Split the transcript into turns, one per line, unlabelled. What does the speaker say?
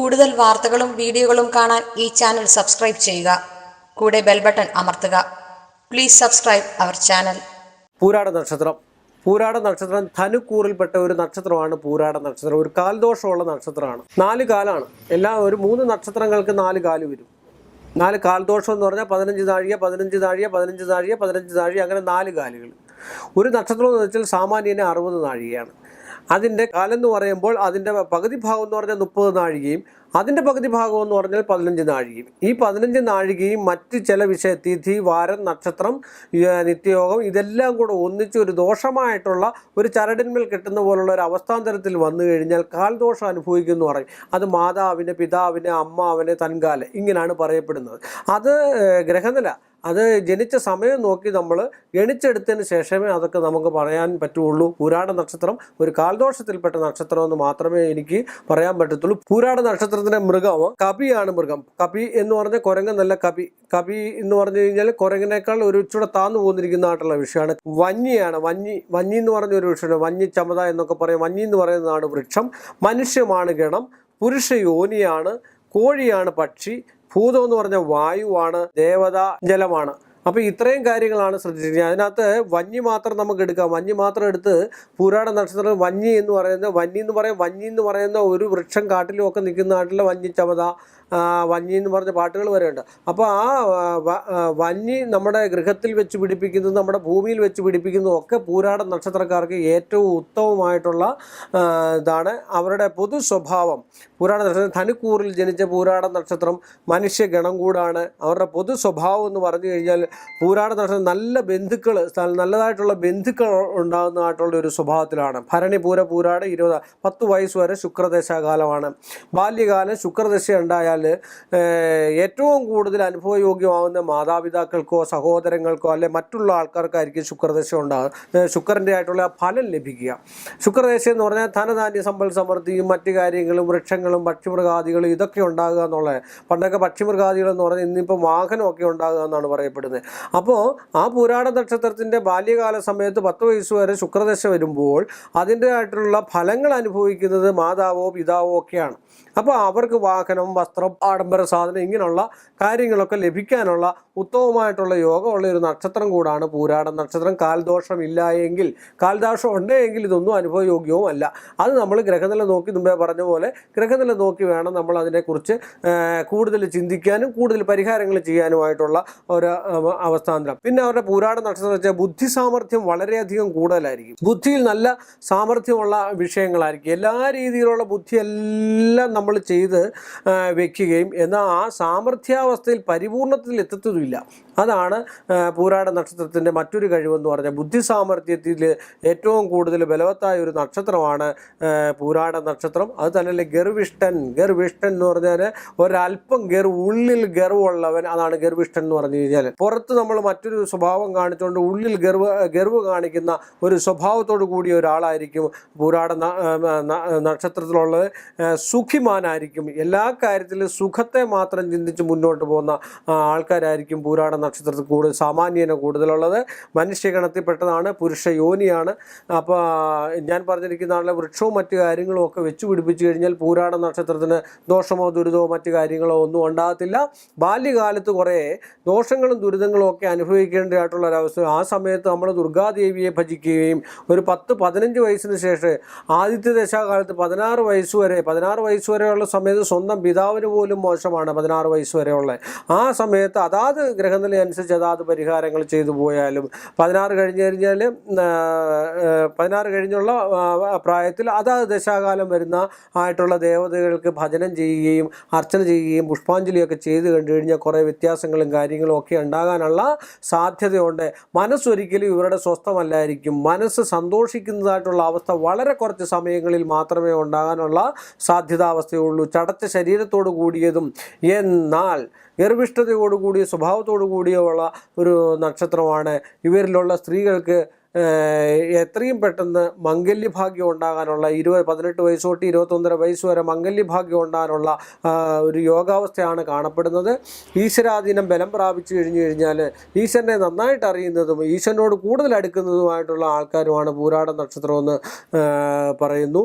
കൂടുതൽ വാർത്തകളും വീഡിയോകളും കാണാൻ ഈ ചാനൽ സബ്സ്ക്രൈബ് ചെയ്യുക. കൂടെ ബെൽ ബട്ടൺ അമർത്തുക. Please subscribe our channel.
പൂരാട നക്ഷത്രം. പൂരാട നക്ഷത്രം ധനുക്കൂറിൽപ്പെട്ട ഒരു നക്ഷത്രമാണ് പൂരാട നക്ഷത്രം. ഒരു കാൽദോഷമുള്ള നക്ഷത്രമാണ്. നാല് കാലാണ്. എല്ലാ ഒരു മൂന്ന് നക്ഷത്രങ്ങൾക്ക് നാല് കാൽ വരും. നാല് കാൽദോഷം എന്ന് പറഞ്ഞാൽ പതിനഞ്ച് താഴിക പതിനഞ്ച് താഴിക പതിനഞ്ച് താഴിക പതിനഞ്ച് താഴിക അങ്ങനെ നാല് കാലുകൾ. ഒരു നക്ഷത്രം എന്ന് വെച്ചാൽ സാമാന്യനെ അറുപത് നാഴികയാണ് അതിന്റെ കാലം എന്ന് പറയുമ്പോൾ അതിന്റെ പകുതി ഭാഗം എന്ന് പറഞ്ഞാൽ മുപ്പത് നാഴികയും അതിന്റെ പകുതി ഭാഗം എന്ന് പറഞ്ഞാൽ പതിനഞ്ച് നാഴികയും. ഈ പതിനഞ്ച് നാഴികയും മറ്റ് ചില വിഷയ തിഥി വാരം നക്ഷത്രം നിത്യയോഗം ഇതെല്ലാം കൂടെ ഒന്നിച്ച് ഒരു ദോഷമായിട്ടുള്ള ഒരു ചരടിന്മേൽ കിട്ടുന്ന പോലുള്ള ഒരു അവസ്ഥാന്തരത്തിൽ വന്നു കഴിഞ്ഞാൽ കാൽദോഷം അനുഭവിക്കുന്നു പറയും. അത് മാതാവിന് പിതാവിന് അമ്മാവിന് തൻകാല ഇങ്ങനെയാണ് പറയപ്പെടുന്നത്. അത് ഗ്രഹനില അത് ജനിച്ച സമയം നോക്കി നമ്മൾ ഗണിച്ചെടുത്തതിന് ശേഷമേ അതൊക്കെ നമുക്ക് പറയാൻ പറ്റുള്ളൂ. പുരാണ നക്ഷത്രം ഒരു കാൽദോഷത്തിൽപ്പെട്ട നക്ഷത്രം എന്ന് മാത്രമേ എനിക്ക് പറയാൻ പറ്റത്തുള്ളൂ. പുരാണ നക്ഷത്രത്തിന്റെ മൃഗം കപിയാണ് മൃഗം. കപി എന്ന് പറഞ്ഞ കുരങ്ങെന്നല്ല കപി. കപി എന്ന് പറഞ്ഞു കഴിഞ്ഞാൽ കുരങ്ങിനേക്കാൾ ഒരു ഇച്ചിടെ താന്നു പോന്നിരിക്കുന്നതായിട്ടുള്ള വിഷയമാണ്. വന്യാണ് വന്നി വന്നി എന്ന് പറഞ്ഞ ഒരു വിഷയമാണ്. വന്നി ചമത എന്നൊക്കെ പറയും. വന്നി എന്ന് പറയുന്നതാണ് വൃക്ഷം. മനുഷ്യമാണ് ഗണം. പുരുഷ യോനിയാണ്. കോഴിയാണ് പക്ഷി. ഭൂതം എന്ന് പറഞ്ഞ വായുവാണ് ദേവത ജലമാണ്. അപ്പോൾ ഇത്രയും കാര്യങ്ങളാണ് ശ്രദ്ധിച്ചിരിക്കുന്നത്. അതിനകത്ത് വഞ്ഞി മാത്രം നമുക്ക് എടുക്കാം. വഞ്ഞി മാത്രം എടുത്ത് പുരാണ നക്ഷത്രം വഞ്ഞി എന്ന് പറയുന്ന വഞ്ഞി എന്ന് പറയും വഞ്ഞി എന്ന് പറയുന്ന ഒരു വൃക്ഷം കാട്ടിലും ഒക്കെ നിൽക്കുന്ന നാട്ടിലെ വഞ്ഞി ചമത ആ, വന്നി എന്ന് പറഞ്ഞ പാട്ടുകൾ വരെ ഉണ്ട് അപ്പോൾ ആ വന്യ വന്നി നമ്മുടെ ഗൃഹത്തിൽ വെച്ച് പിടിപ്പിക്കുന്നതും നമ്മുടെ ഭൂമിയിൽ വെച്ച് പിടിപ്പിക്കുന്നതും ഒക്കെ പൂരാട നക്ഷത്രക്കാർക്ക് ഏറ്റവും ഉത്തമമായിട്ടുള്ള ഇതാണ് അവരുടെ പൊതു സ്വഭാവം. പൂരാട നക്ഷത്രം ധനുക്കൂറിൽ ജനിച്ച പൂരാട നക്ഷത്രം മനുഷ്യ ഗണം കൂടാണ്. അവരുടെ പൊതു സ്വഭാവം എന്ന് പറഞ്ഞു കഴിഞ്ഞാൽ പൂരാട നക്ഷത്രം നല്ല ബന്ധുക്കൾ നല്ലതായിട്ടുള്ള ബന്ധുക്കൾ ഉണ്ടാകുന്നതായിട്ടുള്ള ഒരു സ്വഭാവത്തിലാണ്. ഭരണി പൂര പൂരാട് ഇരുപത് പത്ത് വയസ്സ് വരെ ശുക്രദശാകാലമാണ്. ബാല്യകാലം ശുക്രദശ ഉണ്ടായാൽ ഏറ്റവും കൂടുതൽ അനുഭവയോഗ്യമാവുന്ന മാതാപിതാക്കൾക്കോ സഹോദരങ്ങൾക്കോ അല്ലെ മറ്റുള്ള ആൾക്കാർക്കായിരിക്കും ശുക്രദശ ഉണ്ടാകുക ശുക്രന്റെ ആയിട്ടുള്ള ഫലം ലഭിക്കുക. ശുക്രദശ എന്ന് പറഞ്ഞാൽ ധനധാന്യ സമ്പൽ സമൃദ്ധിയും മറ്റു കാര്യങ്ങളും വൃക്ഷങ്ങളും പക്ഷിമൃഗാദികളും ഇതൊക്കെ ഉണ്ടാകുക എന്നുള്ളത് പണ്ടൊക്കെ പക്ഷിമൃഗാദികൾ എന്ന് പറഞ്ഞാൽ ഇന്നിപ്പോൾ വാഹനമൊക്കെ ഉണ്ടാകുക എന്നാണ് പറയപ്പെടുന്നത്. അപ്പോൾ ആ പുരാണ നക്ഷത്രത്തിന്റെ ബാല്യകാല സമയത്ത് പത്ത് വയസ്സ് വരെ ശുക്രദശ വരുമ്പോൾ അതിന്റെ ആയിട്ടുള്ള ഫലങ്ങൾ അനുഭവിക്കുന്നത് മാതാവോ പിതാവോ ഒക്കെയാണ്. അപ്പോൾ അവർക്ക് വാഹനം വസ്ത്രം ആഡംബര സാധനം ഇങ്ങനെയുള്ള കാര്യങ്ങളൊക്കെ ലഭിക്കാനുള്ള ഉത്തമമായിട്ടുള്ള യോഗമുള്ള ഒരു നക്ഷത്രം കൂടാണ് പൂരാട നക്ഷത്രം. കാൽദോഷം ഇല്ല എങ്കിൽ കാൽദോഷം ഉണ്ടെങ്കിൽ ഇതൊന്നും അനുഭവയോഗ്യവും അല്ല. അത് നമ്മൾ ഗ്രഹനില നോക്കി മുമ്പേ പറഞ്ഞ പോലെ ഗ്രഹനില നോക്കി വേണം നമ്മൾ അതിനെക്കുറിച്ച് കൂടുതൽ ചിന്തിക്കാനും കൂടുതൽ പരിഹാരങ്ങൾ ചെയ്യാനുമായിട്ടുള്ള ഒരു അവസ്ഥാന്തരം. പിന്നെ അവരുടെ പൂരാട നക്ഷത്രം വെച്ചാൽ ബുദ്ധി സാമർഥ്യം വളരെയധികം കൂടുതലായിരിക്കും. ബുദ്ധിയിൽ നല്ല സാമർഥ്യമുള്ള വിഷയങ്ങളായിരിക്കും. എല്ലാ രീതിയിലുള്ള ബുദ്ധിയെല്ലാം നമ്മൾ ചെയ്ത് ആ, വെക്കുകയും എന്നാൽ ആ സാമർഥ്യാവസ്ഥയിൽ പരിപൂർണത്തിൽ എത്തത്തുമില്ല. അതാണ് പൂരാട നക്ഷത്രത്തിന്റെ മറ്റൊരു കഴിവെന്ന് പറഞ്ഞാൽ ബുദ്ധി സാമർഥ്യത്തിൽ ഏറ്റവും കൂടുതൽ ബലവത്തായ ഒരു നക്ഷത്രമാണ് പൂരാട നക്ഷത്രം. അത് തന്നെയല്ലേ ഗർവിഷ്ഠൻ. ഗർവിഷ്ഠൻ എന്ന് പറഞ്ഞാൽ ഒരല്പം ഗർവ് ഉള്ളിൽ ഗർവുള്ളവൻ അതാണ് ഗർവിഷ്ഠൻ എന്ന് പറഞ്ഞു കഴിഞ്ഞാൽ പുറത്ത് നമ്മൾ മറ്റൊരു സ്വഭാവം കാണിച്ചുകൊണ്ട് ഉള്ളിൽ ഗർവ് ഗർവ് കാണിക്കുന്ന ഒരു സ്വഭാവത്തോടു കൂടിയ ഒരാളായിരിക്കും പൂരാട നക്ഷത്രത്തിലുള്ളത്. സുഖിമാനായിരിക്കും. എല്ലാ കാര്യത്തിലും സുഖത്തെ മാത്രം ചിന്തിച്ച് മുന്നോട്ട് പോകുന്ന ആൾക്കാരായിരിക്കും പൂരാട നക്ഷത്രത്തിൽ കൂടുതൽ സാമാന്യന കൂടുതലുള്ളത്. മനുഷ്യഗണത്തിൽപ്പെട്ടതാണ് പുരുഷ യോനിയാണ്. അപ്പോൾ ഞാൻ പറഞ്ഞിരിക്കുന്ന ആളെ വൃക്ഷവും മറ്റു കാര്യങ്ങളും ഒക്കെ വെച്ച് പിടിപ്പിച്ചു കഴിഞ്ഞാൽ പൂരാട നക്ഷത്രത്തിന് ദോഷമോ ദുരിതമോ മറ്റു കാര്യങ്ങളോ ഒന്നും ഉണ്ടാകത്തില്ല. ബാല്യകാലത്ത് കുറേ ദോഷങ്ങളും ദുരിതങ്ങളും ഒക്കെ അനുഭവിക്കേണ്ടതായിട്ടുള്ള ഒരവസ്ഥ ആ സമയത്ത് നമ്മൾ ദുർഗാദേവിയെ ഭജിക്കുകയും ഒരു പത്ത് പതിനഞ്ച് വയസ്സിന് ശേഷം ആദിത്യ ദശാകാലത്ത് പതിനാറ് വയസ്സ് വരെ പതിനാറ് വയസ്സ് വരെയുള്ള സമയത്ത് സ്വന്തം പിതാവിന് പോലും മോശമാണ് പതിനാറ് വയസ്സ് വരെയുള്ള. ആ സമയത്ത് അതാത് ഗ്രഹനില അനുസരിച്ച് അതാത് പരിഹാരങ്ങൾ ചെയ്തു പോയാലും പതിനാറ് കഴിഞ്ഞ് കഴിഞ്ഞാൽ പതിനാറ് കഴിഞ്ഞുള്ള പ്രായത്തിൽ അതാത് ദശാകാലം വരുന്ന ആയിട്ടുള്ള ദേവതകൾക്ക് ഭജനം ചെയ്യുകയും അർച്ചന ചെയ്യുകയും പുഷ്പാഞ്ജലിയൊക്കെ ചെയ്ത് കണ്ടു കഴിഞ്ഞാൽ കുറേ വ്യത്യാസങ്ങളും കാര്യങ്ങളും ഒക്കെ ഉണ്ടാകാനുള്ള സാധ്യതയുണ്ട്. മനസ്സൊരിക്കലും ഇവരുടെ സ്വസ്ഥമല്ലായിരിക്കും. മനസ്സ് സന്തോഷിക്കുന്നതായിട്ടുള്ള അവസ്ഥ വളരെ കുറച്ച് സമയങ്ങളിൽ മാത്രമേ ഉണ്ടാകാനുള്ള സാധ്യതാവസ്ഥയുള്ളൂ. ചടച്ച ശരീരത്തോട് കൂടിയതും. എന്നാൽ ഗർഭിഷ്ഠതയോട് കൂടിയ സ്വഭാവത്തോടു കൂടിയുള്ള ഒരു നക്ഷത്രമാണ്. ഇവരിലുള്ള സ്ത്രീകൾക്ക് എത്രയും പെട്ടെന്ന് മംഗല്യഭാഗ്യം ഉണ്ടാകാനുള്ള ഇരുപത് പതിനെട്ട് വയസ്സ് തൊട്ട് ഇരുപത്തൊന്നര വയസ്സ് വരെ മംഗല്യഭാഗ്യം ഉണ്ടാകാനുള്ള ഒരു യോഗാവസ്ഥയാണ് കാണപ്പെടുന്നത്. ഈശ്വരാധീനം ബലം പ്രാപിച്ചു കഴിഞ്ഞു കഴിഞ്ഞാൽ ഈശ്വരനെ നന്നായിട്ട് അറിയുന്നതും ഈശ്വരനോട് കൂടുതൽ അടുക്കുന്നതുമായിട്ടുള്ള ആൾക്കാരുമാണ് പൂരാട നക്ഷത്രമെന്ന് പറയുന്നു.